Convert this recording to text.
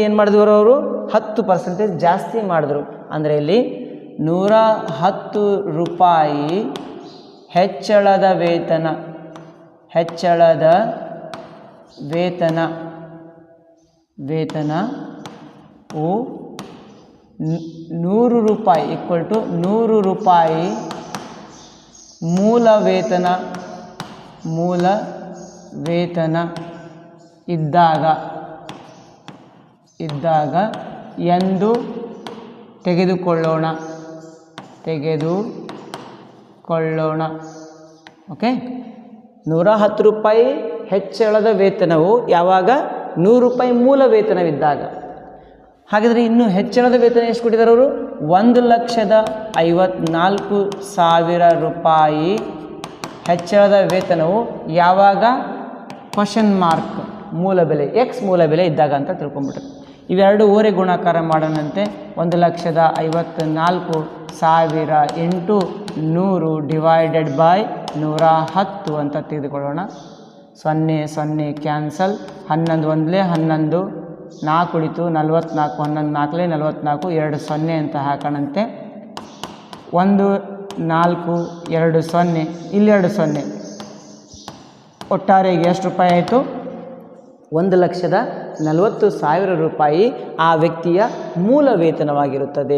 ಏನು ಮಾಡಿದ್ರು ಅವರು? ಹತ್ತು ಪರ್ಸೆಂಟೇಜ್ ಜಾಸ್ತಿ ಮಾಡಿದ್ರು. ಅಂದರೆ ಇಲ್ಲಿ ನೂರ ಹತ್ತು ರೂಪಾಯಿ ಹೆಚ್ಚಳದ ವೇತನ ಹೆಚ್ಚಳದ ವೇತನ ವೇತನವು ಉ ನೂರು ರೂಪಾಯಿ ಈಕ್ವಲ್ ಟು ನೂರು ರೂಪಾಯಿ ಮೂಲ ವೇತನ ಮೂಲ ವೇತನ ಇದ್ದಾಗ ಇದ್ದಾಗ ಎಂದು ತೆಗೆದುಕೊಳ್ಳೋಣ. ತೆಗೆದುಕೊಳ್ಳೋಣ. ಓಕೆ? ನೂರ ಹತ್ತು ರೂಪಾಯಿ ಹೆಚ್ಚಳದ ವೇತನವು ಯಾವಾಗ? ನೂರು ರೂಪಾಯಿ ಮೂಲ ವೇತನವಿದ್ದಾಗ. ಹಾಗಾದರೆ ಇನ್ನು ಹೆಚ್ಚಳದ ವೇತನ ಎಷ್ಟು ಕೊಟ್ಟಿದ್ದಾರೆ ಅವರು? ಒಂದು ಲಕ್ಷದ ಐವತ್ನಾಲ್ಕು ಸಾವಿರ ರೂಪಾಯಿ ಹೆಚ್ಚಳದ ವೇತನವು ಯಾವಾಗ? ಕ್ವಶನ್ ಮಾರ್ಕ್ ಮೂಲ ಬೆಲೆ ಎಕ್ಸ್ ಮೂಲ ಬೆಲೆ ಇದ್ದಾಗ ಅಂತ ತಿಳ್ಕೊಂಬಿಟ್ರೆ ಇವೆರಡು ಓರೆ ಗುಣಾಕಾರ ಮಾಡೋಣಂತೆ. ಒಂದು ಲಕ್ಷದ ಐವತ್ನಾಲ್ಕು ಸಾವಿರ ಎಂಟು ನೂರು ಡಿವೈಡೆಡ್ ಬೈ ನೂರ ಹತ್ತು ಅಂತ ತೆಗೆದುಕೊಳ್ಳೋಣ. ಸೊನ್ನೆ ಸೊನ್ನೆ ಕ್ಯಾನ್ಸಲ್. ಹನ್ನೊಂದು ಒಂದಲೇ ಹನ್ನೊಂದು, ನಾಲ್ಕು ಉಳಿತು ನಲ್ವತ್ನಾಲ್ಕು, ಹನ್ನೊಂದು ನಾಲ್ಕಲೇ ನಲ್ವತ್ನಾಲ್ಕು, ಎರಡು ಸೊನ್ನೆ ಅಂತ ಹಾಕೋಣಂತೆ. ಒಂದು, ನಾಲ್ಕು, ಎರಡು ಸೊನ್ನೆ ಇಲ್ಲೆರಡು ಸೊನ್ನೆ. ಒಟ್ಟಾರೆ ಎಷ್ಟು ರೂಪಾಯಿ ಆಯಿತು? ಒಂದು ಲಕ್ಷದ ನಲವತ್ತು ಸಾವಿರ ರೂಪಾಯಿ ಆ ವ್ಯಕ್ತಿಯ ಮೂಲ ವೇತನವಾಗಿರುತ್ತದೆ.